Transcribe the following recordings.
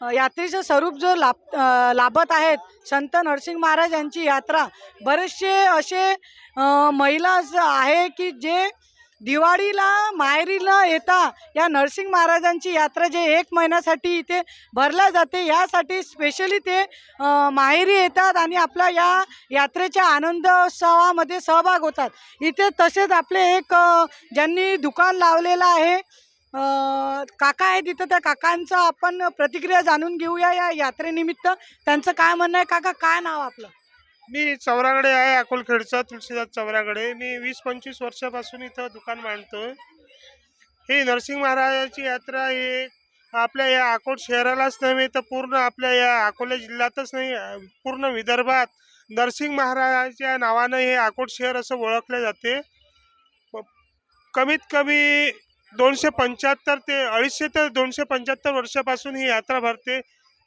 यात्रेचं स्वरूप जो लाभ लाभत आहेत संत नरसिंह महाराज यांची यात्रा बरेचसे असे महिला असं आहे की जे दिवाळीला माहेरीला येता या नरसिंह महाराजांची यात्रा जे एक महिन्यासाठी इथे भरल्या जाते यासाठी स्पेशली ते माहेरी येतात आणि आपल्या या यात्रेच्या आनंदोत्सवामध्ये सहभाग होतात. इथे तसेच आपले एक ज्यांनी दुकान लावलेलं आहे काका आहे तिथं त्या काकांचं आपण प्रतिक्रिया जाणून घेऊया या यात्रेनिमित्त. त्यांचं काय म्हणणं आहे? काका काय नाव आपलं? मी चौराकडे आहे अकोलखेडचा तुळशीदास चौराकडे मी वीस पंचवीस वर्षापासून इथं दुकान मांडतोय ही नरसिंह महाराजाची यात्रा ही आपल्या या अकोट शहरालाच नव्हे तर पूर्ण आपल्या या अकोला जिल्ह्यातच नाही पूर्ण विदर्भात नरसिंह महाराजाच्या नावानं हे अकोट शहर असं ओळखले जाते. प- कमीत कमी दोनशे पंच्याहत्तर ते अडीचशे ते दोनशे पंच्याहत्तर वर्षापासून ही यात्रा भरते.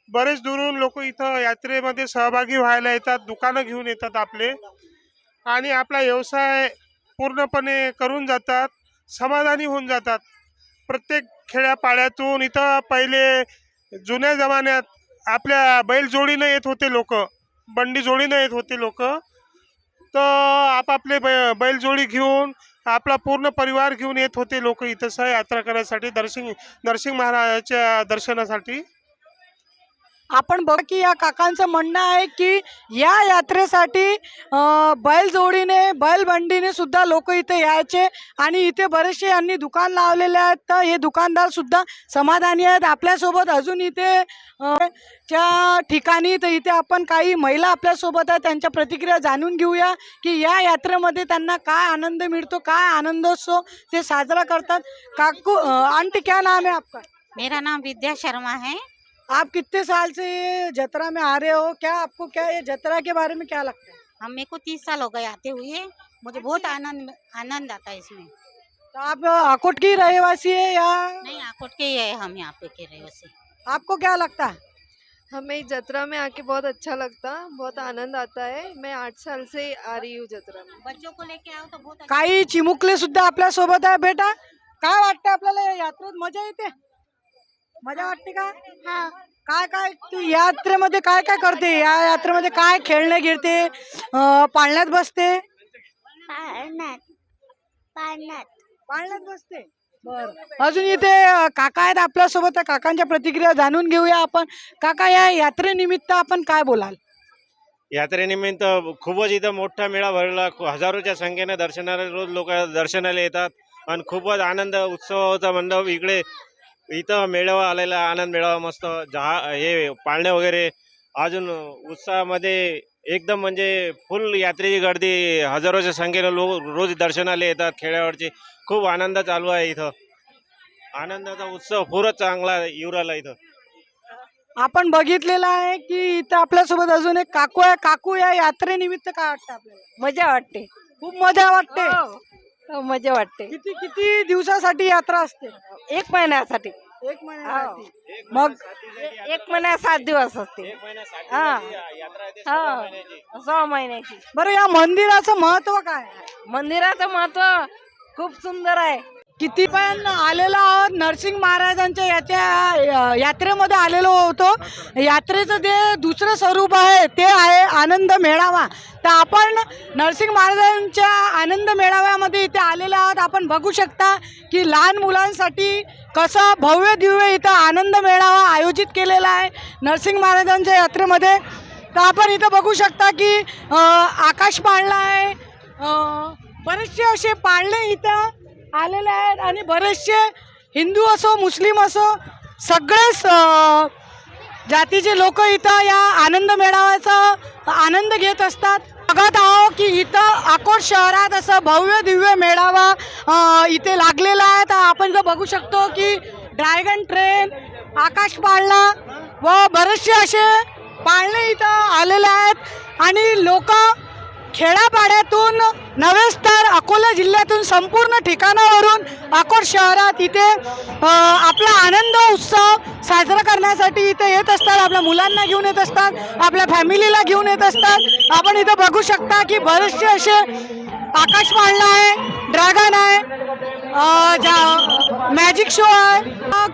बरेच दुरून लोक इथं यात्रेमध्ये सहभागी व्हायला येतात दुकानं घेऊन येतात आपले. आणि आपला व्यवसाय पूर्णपणे करून जातात समाधानी होऊन जातात. प्रत्येक खेड्यापाड्यातून इथं पहिले जुन्या जमान्यात आपल्या बैलजोडीनं येत होते लोक बंडी जोडीनं येत होते लोक. तर आपापले बै बैलजोडी घेऊन आपला पूर्ण परिवार घेऊन येत होते लोक इथं सह यात्रा करायसाठी दर्शिंग नरसिंह महाराजाच्या दर्शनासाठी. आपण बघ की या काकांचं म्हणणं आहे की या यात्रेसाठी बैलजोडीने बैलबंडीने सुद्धा लोक इथे यायचे आणि इथे बरेचसे यांनी दुकान लावलेले आहेत. तर हे दुकानदार सुद्धा समाधानी आहेत. आपल्यासोबत अजून इथे च्या ठिकाणी तर इथे आपण काही महिला आपल्यासोबत आहेत. त्यांच्या प्रतिक्रिया जाणून घेऊया की या यात्रेमध्ये त्यांना काय आनंद मिळतो काय आनंदोत्सव ते साजरा करतात. काकू आंटी क्या नाम है आपका? मेरा नाम विद्या शर्मा है. आप कितने साल से ये जतरा में आ रहे हो? क्या आपको क्या ये जतरा के बारे में क्या लगता है? हम मेरे को तीस साल हो गए आते हुए मुझे बहुत आनंद आनंद आता है इसमें। तो आप अकोट की रहवासी है या नहीं आकोट के ही है हम यहाँ पे के रहे वैसे आपको क्या लगता है? हमें जतरा में आके बहुत अच्छा लगता बहुत आनंद आता है। मैं आठ साल से आ रही हूँ जतरा में। बच्चों को लेके आओ तो बहुत अच्छा काही चिमुकले सुद्धा आपल्या सोबत आहे बेटा? काय वाटतं आपल्याला या यात्रेत? मज़ा येते? मजा वाटते का? काय काय तू यात्रेमध्ये काय काय करते? या यात्रेमध्ये काय खेळणे गिळते? अं, पाळण्यात बसते? पाळण्यात. पाळण्यात. पाळण्यात बसते? बर. अजून इथे अं, काका आहेत आपल्यासोबत. त्या काकांच्या प्रतिक्रिया जाणून घेऊया आपण. काका या यात्रेनिमित्त आपण काय बोलाल? यात्रेनिमित्त खूपच इथं मोठा मेळा भरला. खू- हजारोच्या संख्येने दर्शनाला रोज लोक दर्शनाला येतात. आणि खूपच आनंद उत्सवाचा मंडप इकडे इथं मेळावा आलेला आनंद मेळावा मस्त जहा हे पाळणे वगैरे अजून उत्साहामध्ये एकदम म्हणजे फुल यात्रेची गर्दी हजारोच्या संख्येने लोक रोज दर्शनाला येतात खेड्यावरचे. खूप आनंद चालू आहे इथं. आनंदाचा उत्सव पुरच चांगला येऊ राहिला इथं. आपण बघितलेलं आहे की इथं आपल्यासोबत अजून एक काकू आहे. काकू या यात्रेनिमित्त काय वाटतं आपल्याला? मजा वाटते. खूप मजा वाटते. हो, मजा वाटते. किती किती दिवसासाठी यात्रा असते? एक महिन्यासाठी. एक महिन्यासाठी. एक मग महिना एक महिना सात दिवस असते. एक महिना सात हा. हा. महिन्याची. सहा महिन्याची. बरं या मंदिराचं महत्त्व काय मंदिराचं महत्त्व खूप सुंदर आहे. किती पण आलेलो आहोत नरसिंग महाराजांच्या याच्या यात्रेमध्ये आलेलो होतो. यात्रेचं जे दुसरं स्वरूप आहे ते आहे आनंद मेळावा. तर आपण नरसिंग महाराजांच्या आनंद मेळाव्यामध्ये इथे आलेलो आहोत. आपण बघू शकता की लहान मुलांसाठी कसं भव्य दिव्य इथं आनंद मेळावा आयोजित केलेला आहे नरसिंह महाराजांच्या यात्रेमध्ये. तर आपण इथं बघू शकता की आकाश पाळला आहे. बरेचसे असे पाळणे इथं. आलेले आहेत आणि बरेचसे हिंदू असो मुस्लिम असो सगळेच जातीचे लोक इथं या आनंद मेळाव्याचा आनंद घेत असतात. बघत आहो की इथं अकोट शहरात असं भव्य दिव्य मेळावा इथे लागलेला आहे. तर आपण इथं बघू शकतो की ड्रॅगन ट्रेन आकाश पाळणा व बरेचसे असे पाळणे इथं आलेले आहेत. आणि लोक खेड्यापाड्यातून नव्हेच तर अकोला जिल्ह्यातून संपूर्ण ठिकाणावरून अकोट शहरात इथे आपला आनंद उत्सव साजरा करण्यासाठी इथे येत असतात. आपल्या मुलांना घेऊन येत असतात. आपल्या फॅमिलीला घेऊन येत असतात. आपण इथं बघू शकता की बरेचसे असे आकाश पाळणा आहे ड्रॅगन आहे ज्या मॅजिक शो आहे.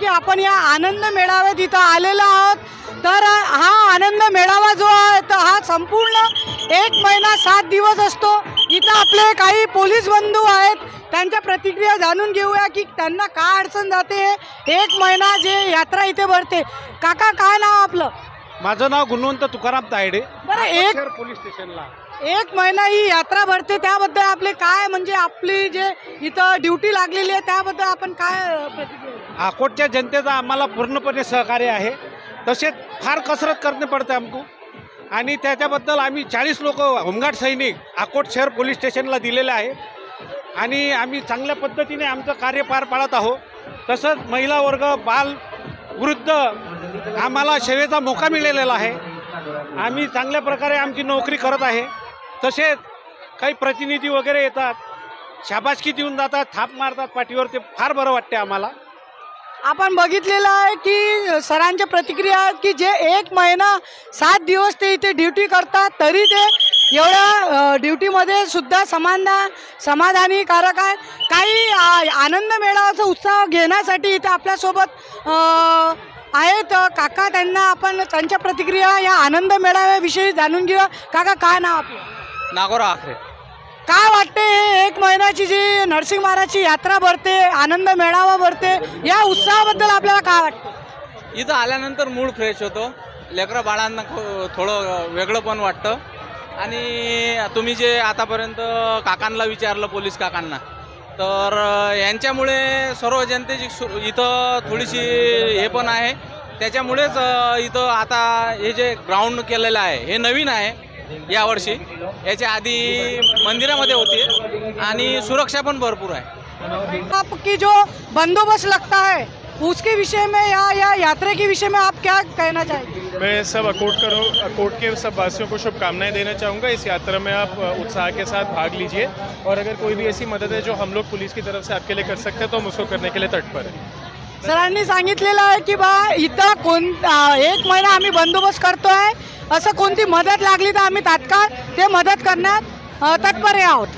की आपण या आनंद मेळाव्यात इथं आलेलो आहोत. तर हा आनंद मेळावा जो आहे तर हा संपूर्ण एक महिना सात दिवस असतो. इथं आपले काही पोलीस बंधू आहेत. त्यांच्या प्रतिक्रिया जाणून घेऊया की त्यांना काय अडचण जाते. एक महिना जे यात्रा इथे भरते. काका काय नाव आपलं? माझं नाव गुणवंत तुकाराम तायडे. बरं एक शहर पोलीस स्टेशनला एक महिना ही यात्रा भरते त्याबद्दल आपले काय म्हणजे आपली जे इथं ड्युटी लागलेली आहे त्याबद्दल आपण काय अ, प्रतिक्रिया देऊ? अकोटच्या जनतेचा आम्हाला पूर्णपणे सहकार्य आहे. तसेच फार कसरत करणे पडते आमको. आणि त्याच्याबद्दल आम्ही चाळीस लोक होमगार्ड सैनिक अकोट शहर पोलीस स्टेशनला दिलेले आहे. आणि आम्ही चांगल्या पद्धतीने आमचं कार्य पार पाडत आहोत. तसंच महिला वर्ग बाल वृद्ध आम्हाला सेवेचा मोका मिळालेला आहे. आम्ही चांगल्या प्रकारे आमची नोकरी करत आहे. तसेच काही प्रतिनिधी वगैरे येतात. शाबासकी देऊन जातात थाप मारतात पाठीवर ते फार बरं वाटते आम्हाला. आपण बघितलेलं आहे की सरांच्या प्रतिक्रिया की जे एक महिना सात दिवस ते इथे ड्युटी करतात तरी ते एवढ्या अ, ड्युटीमध्ये सुद्धा समाधान समाधानीकारक आहे काही आ, आनंद मेळावाचा उत्साह घेण्यासाठी इथे आपल्यासोबत आहेत. काका त्यांना आपण त्यांच्या प्रतिक्रिया या आनंद मेळाव्याविषयी जाणून घेऊया. काका काय नाव आपलं? नागोरा आखरे. काय वाटते हे एक महिन्याची जी नरसिंह महाराजची यात्रा भरते आनंद मेळावा भरते या उत्साहाबद्दल आपल्याला काय वाटतं? इथं आल्यानंतर मूड फ्रेश होतो. लेकरं बाळांना थोडं वेगळं पण वाटतं. आणि तुम्ही जे आतापर्यंत काकांना विचारलं पोलीस काकांना तर यांच्यामुळे सर्व जनतेची सु इथं थोडीशी हे पण आहे. त्याच्यामुळेच इथं आता हे जे ग्राउंड केलेलं आहे हे नवीन आहे यावर्षी. याच्या आधी मंदिरामध्ये होती आणि सुरक्षा पण भरपूर आहे. आपकी जो बंदोबस्त लगता है उसके विषय में या या यात्रा के विषय में आप क्या कहना चाहेंगे? मैं सब अकोट करो अकोट के सब वासियों को शुभकामनाएं देना चाहूँगा। इस यात्रा में आप उत्साह के साथ भाग लीजिए। और अगर कोई भी ऐसी मदद है जो हम लोग पुलिस की तरफ से आपके लिए कर सकते हैं तो हम उसको करने के लिए तत्पर हैं। सरांनी सांगितलेलं आहे की बा इथं कोण एक महिना आम्ही बंदोबस्त करतो आहे असं कोणती मदत लागली तर आम्ही तात्काळ ते मदत करण्यात तत्पर आहोत.